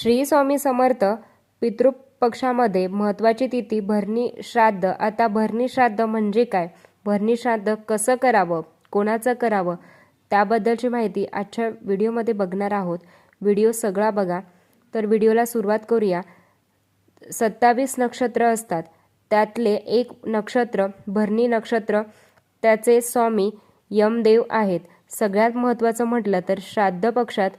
श्री स्वामी समर्थ पितृपक्षामध्ये महत्त्वाची तिथी भरणी श्राद्ध. आता भरणी श्राद्ध म्हणजे काय? भरणी श्राद्ध कसं करावं? कोणाचं करावं? त्याबद्दलची माहिती आजच्या व्हिडिओमध्ये बघणार आहोत. व्हिडिओ सगळा बघा. तर व्हिडिओला सुरुवात करूया. सत्तावीस नक्षत्र असतात. त्यातले एक नक्षत्र भरणी नक्षत्र त्याचे स्वामी यमदेव आहेत. सगळ्यात महत्त्वाचं म्हटलं तर श्राद्ध पक्षात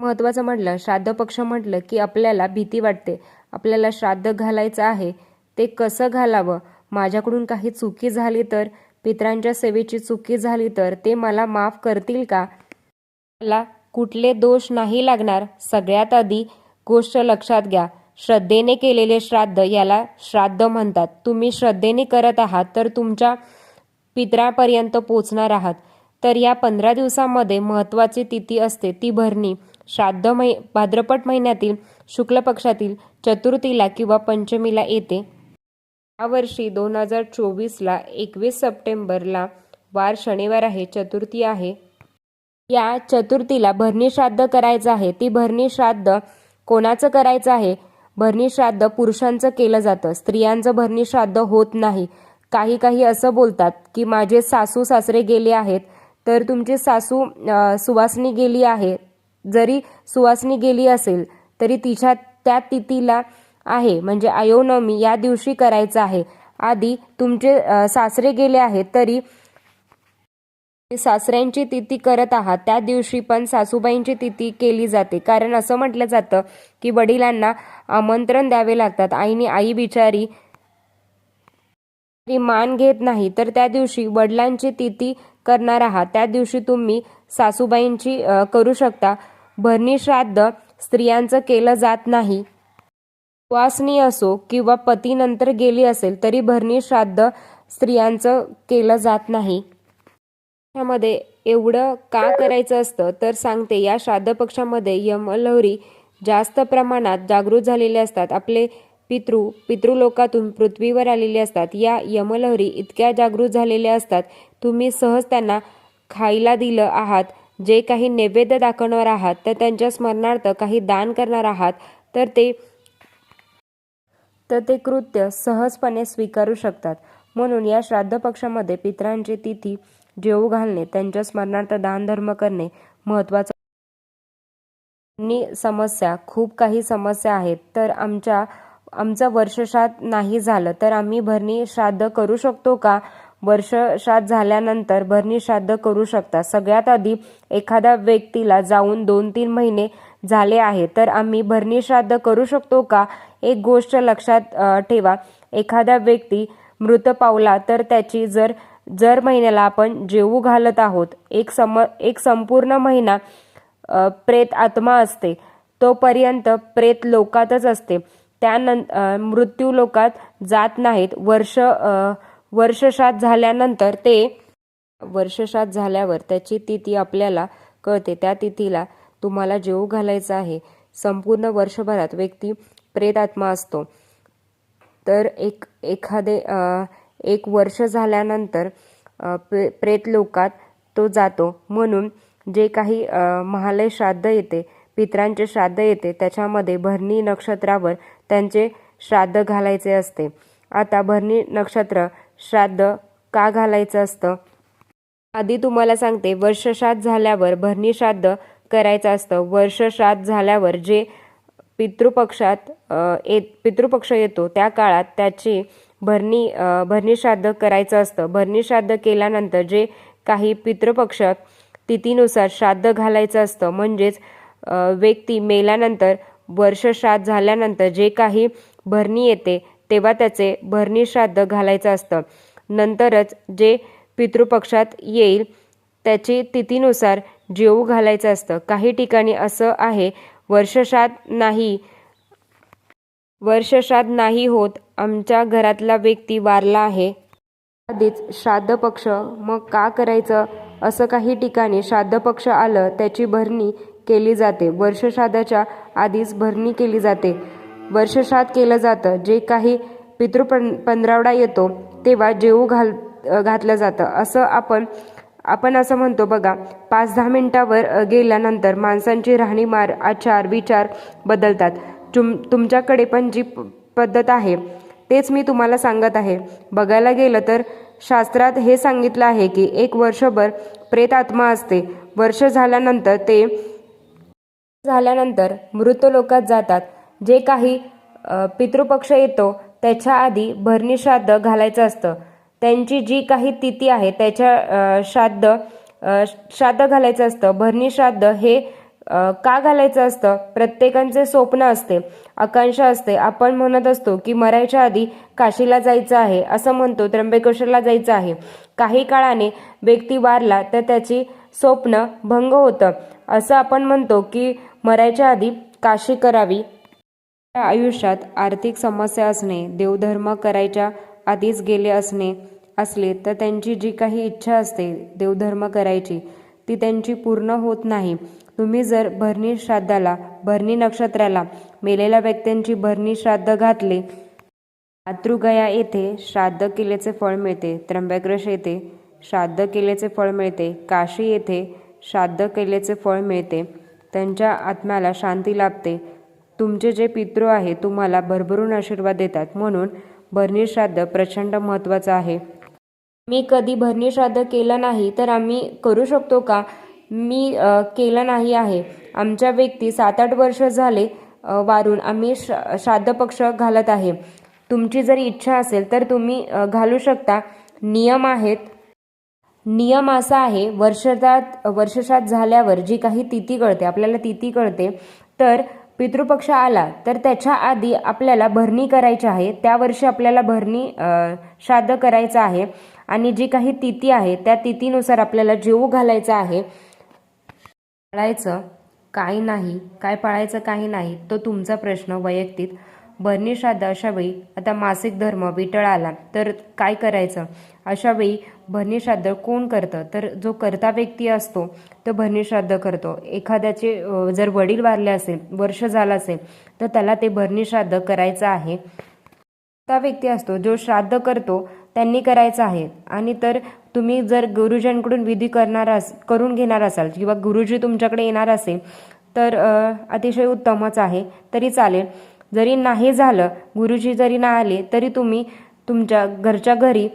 महत्त्वाचं म्हटलं श्राद्ध पक्ष म्हटलं की आपल्याला भीती वाटते. आपल्याला श्राद्ध घालायचं आहे. ते कसं घालावं? माझ्याकडून काही चुकी झाली तर? पितरांच्या सेवेची चुकी झाली तर ते मला माफ करतील का? मला कुठले दोष नाही लागणार. सगळ्यात आधी गोष्ट लक्षात घ्या. श्रद्धेने केलेले श्राद्ध याला श्राद्ध म्हणतात. तुम्ही श्रद्धेने करत आहात तर तुमच्या पितरापर्यंत पोचणार आहात. तर या पंधरा दिवसामध्ये महत्त्वाची तिथी असते ती भरणी. श्राद्ध मै भाद्रपद महिन्यातील शुक्ल पक्षातील चतुर्थीला किंवा पंचमीला येते. यावर्षी दोन हजार चोवीसला एकवीस सप्टेंबरला वार शनिवार आहे चतुर्थी आहे. या चतुर्थीला भरणी श्राद्ध करायचं आहे. ती भरणी श्राद्ध कोणाचं करायचं आहे? भरणी श्राद्ध पुरुषांचं केलं जातं. स्त्रियांचं भरणी श्राद्ध होत नाही. काही काही असं बोलतात की माझे सासू सासरे गेले आहेत तर तुमची सासू सुवासनी गेली आहे जरी सुवासनी गेली असेल तरी तिच्या त्या तिथीला आहे. म्हणजे अयोनवमी या दिवशी करायचं आहे. आधी तुमचे सासरे गेले आहेत तरी सासऱ्यांची तिथी करत आहात. त्या दिवशी पण सासूबाईंची तिथी केली जाते. कारण असं म्हटलं जातं की वडिलांना आमंत्रण द्यावे लागतात. आईने आई बिचारी मान घेत नाही. तर त्या दिवशी वडिलांची तिथी करणार आहात. त्या दिवशी तुम्ही सासूबाईंची करू शकता. भरणी श्राद्ध स्त्रियांचं केलं जात नाही. वासनी असो किंवा पतीनंतर गेली असेल तरी भरणी श्राद्ध स्त्रियांचं केलं जात नाही. यामध्ये एवढं का करायचं असतं? तर सांगते या श्राद्ध पक्षामध्ये यमलहरी जास्त प्रमाणात जागृत झालेले असतात. आपले पितृ पितृलोकातून पृथ्वीवर आलेले असतात. या यमलहरी इतक्या जागृत झालेल्या असतात. तुम्ही सहज त्यांना खायला दिलं आहात. जे काही नैवेद्य दाखवणार आहात तर त्यांच्या स्मरणार्थ काही दान करणार आहात तर ते तर ते कृत्य सहजपणे स्वीकारू शकतात. म्हणून या श्राद्ध पक्षामध्ये पितरांची तिथी जेवू घालणे त्यांच्या स्मरणार्थ दानधर्म करणे महत्त्वाचं. समस्या खूप काही समस्या आहेत. तर आमच्या आमचं वर्षश्राद्ध नाही झालं तर आम्ही भरणी श्राद्ध करू शकतो का? वर्षश्राद्ध झाल्यानंतर भरणी श्राद्ध करू शकता. सगळ्यात आधी एखाद्या व्यक्तीला जाऊन दोन तीन महिने झाले आहे तर आम्ही भरणी श्राद्ध करू शकतो का? एक गोष्ट लक्षात ठेवा. एखादा व्यक्ती मृत पावला तर त्याची जर जर महिन्याला आपण जेवू घालत आहोत एक सम एक संपूर्ण महिना प्रेत आत्मा असते तोपर्यंत प्रेत लोकातच असते. त्यानं मृत्यू लोकात जात नाहीत. वर्ष वर्षशात वर्षश्राद्ध झाल्यानंतर ते वर्षश्राद्ध झाल्यावर त्याची तिथी आपल्याला कळते. त्या तिथीला तुम्हाला जेवू घालायचं आहे. संपूर्ण वर्षभरात व्यक्ती प्रेतात्मा असतो. तर एक एखादे एक वर्ष झाल्यानंतर प्रे प्रेत लोकात तो जातो. म्हणून जे काही महालय श्राद्ध येते पितरांचे श्राद्ध येते त्याच्यामध्ये भरणी नक्षत्रावर त्यांचे श्राद्ध घालायचे असते. आता भरणी नक्षत्र श्राद्ध का घालायचं असतं? आधी तुम्हाला सांगते वर्षश्राद्ध झाल्यावर भरणी श्राद्ध करायचं असतं. वर्षश्राद्ध झाल्यावर जे पितृपक्षात येत पितृपक्ष येतो त्या काळात त्याची भरणी भरणी श्राद्ध करायचं असतं. भरणी श्राद्ध केल्यानंतर जे काही पितृपक्ष तिथीनुसार श्राद्ध घालायचं असतं. म्हणजेच व्यक्ती मेल्यानंतर वर्षश्राद्ध झाल्यानंतर जे काही भरणी येते तेव्हा त्याचे भरणी श्राद्ध घालायचं असतं. नंतरच जे पितृपक्षात येईल त्याची तिथीनुसार जेवू घालायचं असतं. काही ठिकाणी असं आहे वर्षश्राद्ध नाही वर्षश्राद्ध नाही होत आमच्या घरातला व्यक्ती वारला आहे. आधीच श्राद्ध पक्ष मग का करायचं? असं काही ठिकाणी श्राद्ध पक्ष आलं त्याची भरणी केली जाते. वर्षश्राद्धाच्या आधीच भरणी केली जाते. वर्षश्राद्ध केलं जातं. जे काही पितृ पं पंधरावडा येतो तेव्हा जेवू घाल घातलं जातं. असं आपण आपण असं म्हणतो बघा पाच दहा मिनटावर गेल्यानंतर माणसांची राहणीमार आचार विचार बदलतात. तुम तुमच्याकडे पण जी पद्धत आहे तेच मी तुम्हाला सांगत आहे. बघायला गेलं तर शास्त्रात हे सांगितलं आहे की एक वर्षभर प्रेतात्मा असते. वर्ष झाल्यानंतर ते झाल्यानंतर मृत लोकात जातात. जे काही पितृपक्ष येतो त्याच्या आधी भरणी श्राद्ध घालायचं असतं. त्यांची जी काही तिथी आहे त्याच्या श्राद्ध श्राद्ध घालायचं असतं. भरणी श्राद्ध हे का घालायचं असतं? प्रत्येकांचे स्वप्न असते आकांक्षा असते. आपण म्हणत असतो की मरायच्या आधी काशीला जायचं आहे असं म्हणतो त्र्यंबकेश्वरला जायचं आहे. काही काळाने व्यक्ती वारला तर त्याची स्वप्न भंग होतं. असं आपण म्हणतो की मरायच्या आधी काशी करावी. आयुष्यात आर्थिक समस्या असणे देवधर्म करायच्या आधीच गेले असणे असले तर त्यांची जी काही इच्छा असते देवधर्म करायची ती त्यांची पूर्ण होत नाही. तुम्ही जर भरणी श्राद्धाला भरणी नक्षत्राला मेलेल्या व्यक्तींची भरणी श्राद्ध घातले मातृगया येथे श्राद्ध केल्याचे फळ मिळते त्र्यंबकेश येथे श्राद्ध केल्याचे फळ मिळते काशी येथे श्राद्ध केल्याचे फळ मिळते. त्यांच्या आत्म्याला शांती लाभते. तुमचे जे पितृ आहे तुम्हाला भरभरून आशीर्वाद देतात. म्हणून भरणी श्राद्ध प्रचंड महत्त्वाचं आहे. मी कधी भरणी श्राद्ध केलं नाही तर आम्ही करू शकतो का? मी केलं नाही आहे. आमच्या व्यक्ती सात आठ वर्ष झाले वारून आम्ही श्रा श्राद्ध पक्ष घालत आहे. तुमची जर इच्छा असेल तर तुम्ही घालू शकता. नियम आहेत. नियम असा आहे वर्षात वर्षश्राद्ध झाल्यावर जी काही तिथी कळते आपल्याला तिथी कळते तर पितृपक्ष आला तर त्याच्या आधी आपल्याला भरणी करायची आहे त्या वर्षी आपल्याला भरणी श्राद्ध करायचं आहे आणि जी काही तिथी आहे त्या तिथीनुसार आपल्याला जीव घालायचं आहे. पाळायचं काही नाही काय पाळायचं काही नाही तो तुमचा प्रश्न वैयक्तिक. भरणी श्राद्ध अशावेळी आता मासिक धर्म विटळ आला तर काय करायचं? अशावेळी भरणी श्राद्ध कोण करतं? तर जो करता व्यक्ती असतो तो भरणी श्राद्ध करतो. एखाद्याचे जर वडील वारले असेल वर्ष झालं असेल तर त्याला ते भरणी श्राद्ध करायचं आहे. त्या व्यक्ती असतो जो श्राद्ध करतो त्यांनी करायचं आहे. आणि तर तुम्ही जर गुरुजींकडून विधी करणार अस करून घेणार असाल किंवा गुरुजी तुमच्याकडे येणार असेल तर अतिशय उत्तमच आहे. तरी चालेल. जरी नाही झालं गुरुजी जरी नाही आले तरी तुम्ही तुमच्या घरच्या घरी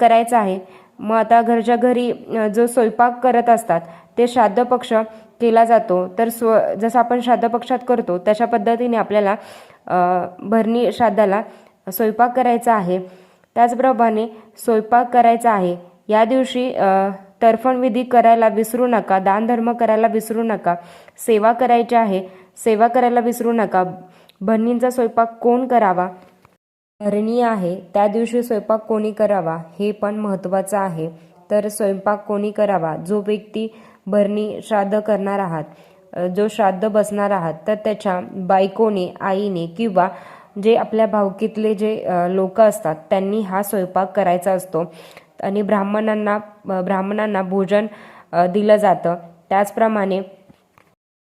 करायचं आहे. मग आता घरच्या घरी जो स्वयंपाक करत असतात ते श्राद्ध पक्ष केला जातो. तर स्व जसं आपण श्राद्ध पक्षात करतो तशा पद्धतीने आपल्याला भरणी श्राद्धाला स्वयंपाक करायचा आहे. त्याचप्रमाणे स्वयंपाक करायचा आहे. या दिवशी तर्फणविधी करायला विसरू नका दानधर्म करायला विसरू नका. सेवा करायची आहे सेवा करायला विसरू नका. भरणींचा स्वयंपाक कोण करावा? भरणी आहे त्या दिवशी स्वयंपाक कोणी करावा? हे पण महत्त्वाचं आहे. तर स्वयंपाक कोणी करावा? जो व्यक्ती भरणी श्राद्ध करणार आहात जो श्राद्ध बसणार आहात तर त्याच्या बायकोने आईने किंवा जे आपल्या भावकीतले जे लोक असतात त्यांनी हा स्वयंपाक करायचा असतो. आणि ब्राह्मणांना ब्राह्मणांना भोजन दिलं जातं. त्याचप्रमाणे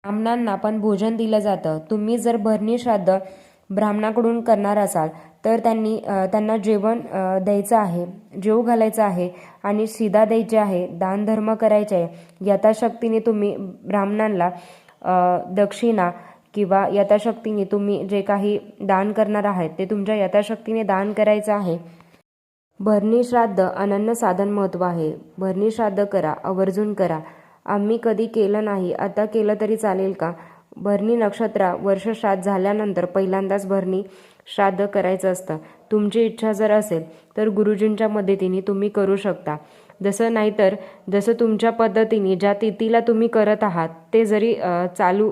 ब्राह्मणांना पण भोजन दिलं जातं. तुम्ही जर भरणी श्राद्ध ब्राह्मणाकडून करणार असाल तर त्यांनी त्यांना जेवण द्यायचं आहे जेव घालायचं आहे आणि शिदा द्यायची आहे दानधर्म करायचे आहे. यथाशक्तीने तुम्ही ब्राह्मणांना दक्षिणा किंवा यथाशक्तीने तुम्ही जे काही दान करणार आहात ते तुमच्या यथाशक्तीने दान करायचं आहे. भरणी श्राद्ध अनन्य साधन महत्त्व आहे. भरणी श्राद्ध करा आवर्जून करा. आम्ही कधी केलं नाही. आता केलं तरी चालेल का? भरणी नक्षत्रा वर्ष श्राद्ध झाल्यानंतर पहिल्यांदाच भरणी श्राद्ध करायचं असतं. तुमची इच्छा जर असेल तर गुरुजींच्या मदतीने तुम्ही करू शकता. जसं नाहीतर जसं तुमच्या पद्धतीने ज्या तिथीला तुम्ही करत आहात ते जरी चालू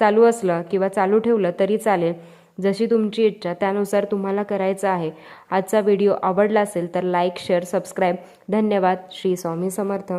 चालू असलं किंवा चालू ठेवलं तरी चालेल. जशी तुमची इच्छा त्यानुसार तुम्हाला करायचं आहे. आजचा व्हिडिओ आवडला असेल तर लाईक शेअर सबस्क्राईब. धन्यवाद. श्री स्वामी समर्थ.